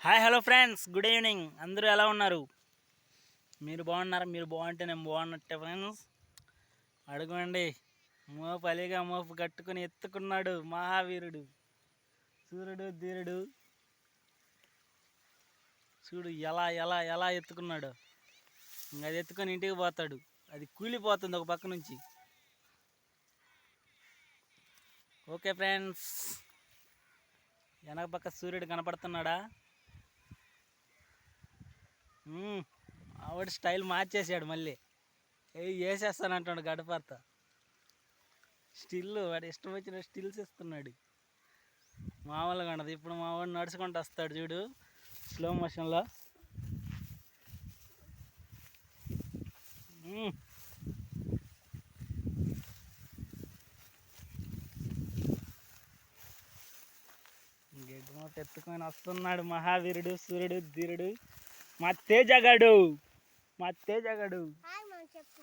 Hi hello friends good evening అందరూ ఎలా ఉన్నారు? మీరు బాగున్నారా? మీరు బాగుంటే నేను బాగున్నట్టే ఫ్రెండ్స్ అడుగుండి మోపు అలిగా మోపు కట్టుకుని ఎత్తుకున్నాడు మహావీరుడు. సూర్యుడు ధీరుడు. చూడు ఎలా ఎలా ఎలా ఎత్తుకున్నాడు. ఇంకా అది ఎత్తుకొని ఇంటికి పోతాడు. అది కూలిపోతుంది ఒక పక్క నుంచి. ఓకే ఫ్రెండ్స్ వెనక పక్క సూర్యుడు కనపడుతున్నాడా? ఆవిడ స్టైల్ మార్చేసాడు మళ్ళీ. ఏ వేసేస్తానంటాడు గడపర్త స్టిల్ వాడు ఇష్టం వచ్చిన స్టిల్స్ ఇస్తున్నాడు. మామూలుగా ఉండదు. ఇప్పుడు మా వాడు నడుచుకుంటూ వస్తాడు చూడు స్లో మోషన్లో మ్మ్. ఎత్తుకొని వస్తున్నాడు మహావీరుడు సూర్యుడు ధీరుడు. మా తేజగాడు మా తేజగాడు హాయ్ మా చెప్పు.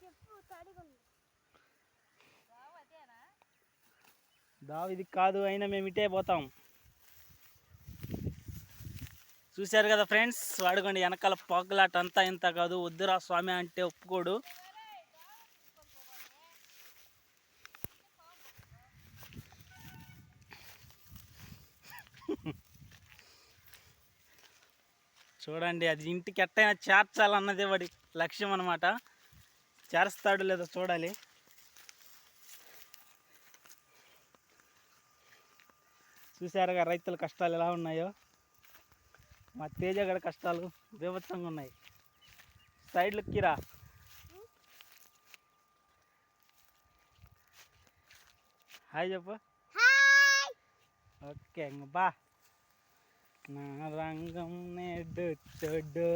చెప్పు తడిగుంది దావు ఇది కాదు అయినా మేము ఇటే పోతాం. చూశారు కదా ఫ్రెండ్స్? వాడుకోండి వెనకాల పాకులాట అంతా ఇంత కాదు. వద్దురా స్వామి అంటే ఒప్పుకోడు. చూడండి అది ఇంటికి ఎట్టయినా చేర్చాలన్నదే వాడి లక్ష్యం అనమాట చేరుస్తాడు లేదో చూడాలి. చూసారుగా రైతుల కష్టాలు ఎలా ఉన్నాయో? మా తేజగడ కష్టాలు బీభత్సంగా ఉన్నాయి. సైడ్లు కిరా హాయ్ చెప్పు. ఓకే బా. నా రంగం నేడు చెడు.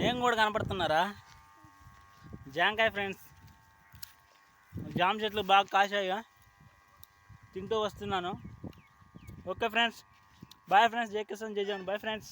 నేను కూడా కనపడుతున్నారా? జాంకాయ ఫ్రెండ్స్ జామ చెట్లు బాగా కాశాయిగా. తింటూ వస్తున్నాను. ఓకే ఫ్రెండ్స్ బాయ్ ఫ్రెండ్స్ జేకేసన్ కిషన్ బాయ్ ఫ్రెండ్స్